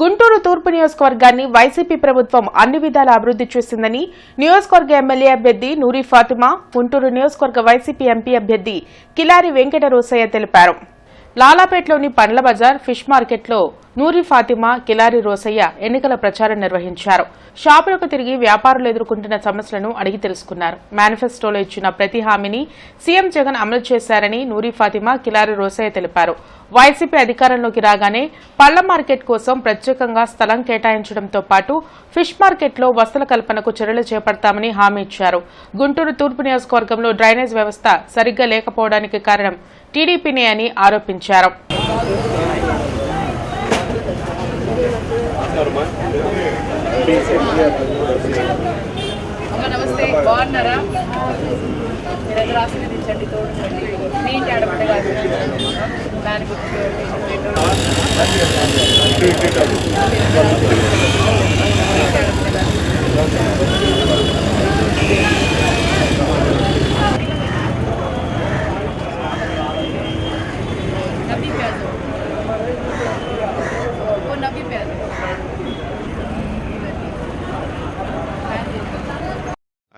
గుంటూరు తూర్పు నియోజకవర్గాన్ని వైసీపీ ప్రభుత్వం అన్ని విధాల అభివృద్ధి చేసిందని నియోజకవర్గ ఎమ్మెల్యే అభ్యర్థి నూరి ఫాతిమా గుంటూరు నియోజకవర్గ వైసీపీ ఎంపీ అభ్యర్థి కిలారి వెంకట రోసయ్య తెలిపారు. లాలాపేటలోని పండ్ల బజార్ ఫిష్ మార్కెట్లో నూరి ఫాతిమా కిలారి రోసయ్య ఎన్నికల ప్రచారం నిర్వహించారు. షాపులకు తిరిగి వ్యాపారులు ఎదుర్కొంటున్న సమస్యలను అడిగి తెలుసుకున్నారు. మేనిఫెస్టోలో ఇచ్చిన ప్రతి హామీని సీఎం జగన్ అమలు చేశారని నూరి ఫాతిమా కిలారి రోసయ్య తెలిపారు. వైసీపీ అధికారంలోకి రాగానే పళ్ళ మార్కెట్ కోసం ప్రత్యేకంగా స్థలం కేటాయించడంతో పాటు ఫిష్ మార్కెట్లో వసతుల కల్పనకు చర్యలు చేపడతామని హామీ ఇచ్చారు. గుంటూరు తూర్పు నియోజకవర్గంలో డ్రైనేజ్ వ్యవస్థ సరిగ్గా లేకపోవడానికి కారణం టీడీపీనే అని ఆరోపించారు. అమ్మ నమస్తే. బాగున్నారా? మీ దగ్గర ఆశీర్వదించండి తోడుకోండి మీ ఇంటి దాని నవ్వి ప్యాజ్. ఓ నవ్వి పేరు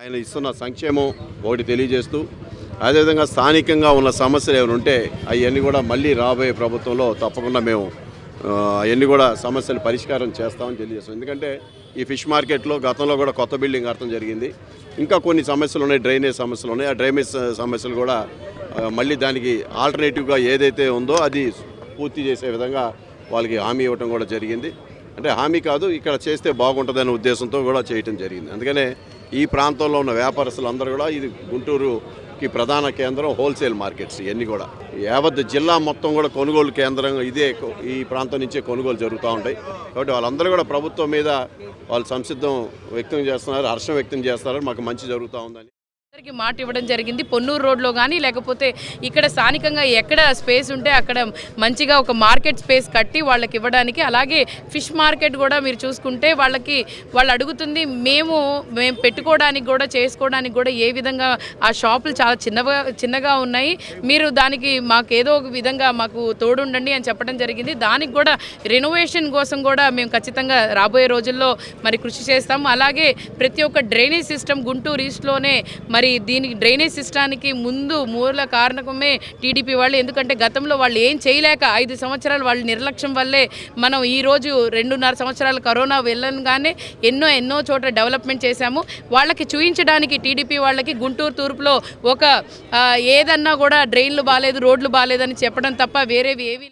ఆయన ఇస్తున్న సంక్షేమం ఒకటి తెలియజేస్తూ అదేవిధంగా స్థానికంగా ఉన్న సమస్యలు ఏమైనా ఉంటే అవన్నీ కూడా మళ్ళీ రాబోయే ప్రభుత్వంలో తప్పకుండా మేము అవన్నీ కూడా సమస్యలు పరిష్కారం చేస్తామని తెలియజేస్తాం. ఎందుకంటే ఈ ఫిష్ మార్కెట్లో గతంలో కూడా కొత్త బిల్డింగ్ అర్థం జరిగింది. ఇంకా కొన్ని సమస్యలు ఉన్నాయి డ్రైనేజ్ సమస్యలు ఉన్నాయి. ఆ డ్రైనేజ్ సమస్యలు కూడా మళ్ళీ దానికి ఆల్టర్నేటివ్గా ఏదైతే ఉందో అది పూర్తి చేసే విధంగా వాళ్ళకి హామీ ఇవ్వడం కూడా జరిగింది. అంటే హామీ కాదు ఇక్కడ చేస్తే బాగుంటుందనే ఉద్దేశంతో కూడా చేయటం జరిగింది. అందుకనే ఈ ప్రాంతంలో ఉన్న వ్యాపారస్తులు అందరూ కూడా ఇది గుంటూరుకి ప్రధాన కేంద్రం హోల్సేల్ మార్కెట్స్ ఇవన్నీ కూడా. యావత్ జిల్లా మొత్తం కూడా కొనుగోలు కేంద్రం ఇదే ఈ ప్రాంతం నుంచే కొనుగోలు జరుగుతూ ఉంటాయి. కాబట్టి వాళ్ళందరూ కూడా ప్రభుత్వం మీద వాళ్ళు సంసిద్ధం వ్యక్తం చేస్తున్నారు హర్షం వ్యక్తం చేస్తున్నారు మాకు మంచి జరుగుతూ ఉందని. అందరికీ మాట ఇవ్వడం జరిగింది. పొన్నూరు రోడ్లో కానీ లేకపోతే ఇక్కడ స్థానికంగా ఎక్కడ స్పేస్ ఉంటే అక్కడ మంచిగా ఒక మార్కెట్ స్పేస్ కట్టి వాళ్ళకి ఇవ్వడానికి అలాగే ఫిష్ మార్కెట్ కూడా మీరు చూసుకుంటే వాళ్ళకి వాళ్ళు అడుగుతుంది మేము మేము పెట్టుకోవడానికి కూడా చేసుకోవడానికి కూడా ఏ విధంగా ఆ షాపులు చాలా చిన్నగా చిన్నగా ఉన్నాయి. మీరు దానికి మాకు ఏదో ఒక విధంగా మాకు తోడుండండి అని చెప్పడం జరిగింది. దానికి కూడా రెనోవేషన్ కోసం కూడా మేము ఖచ్చితంగా రాబోయే రోజుల్లో మరి కృషి చేస్తాం. అలాగే ప్రతి ఒక్క డ్రైనేజ్ సిస్టమ్ గుంటూరు ఈస్ట్లోనే మరి దీనికి డ్రైనేజ్ సిస్టానికి ముందు మూల కారణమే టీడీపీ వాళ్ళు. ఎందుకంటే గతంలో వాళ్ళు ఏం చేయలేక ఐదు సంవత్సరాలు వాళ్ళ నిర్లక్ష్యం వల్లే మనం ఈరోజు రెండున్నర సంవత్సరాలు కరోనా వెళ్ళగానే ఎన్నో ఎన్నో చోట్ల డెవలప్మెంట్ చేశాము. వాళ్ళకి చూపించడానికి టీడీపీ వాళ్ళకి గుంటూరు తూర్పులో ఒక ఏదన్నా కూడా డ్రైన్లు బాగాలేదు రోడ్లు బాగాలేదని చెప్పడం తప్ప వేరేవి ఏవి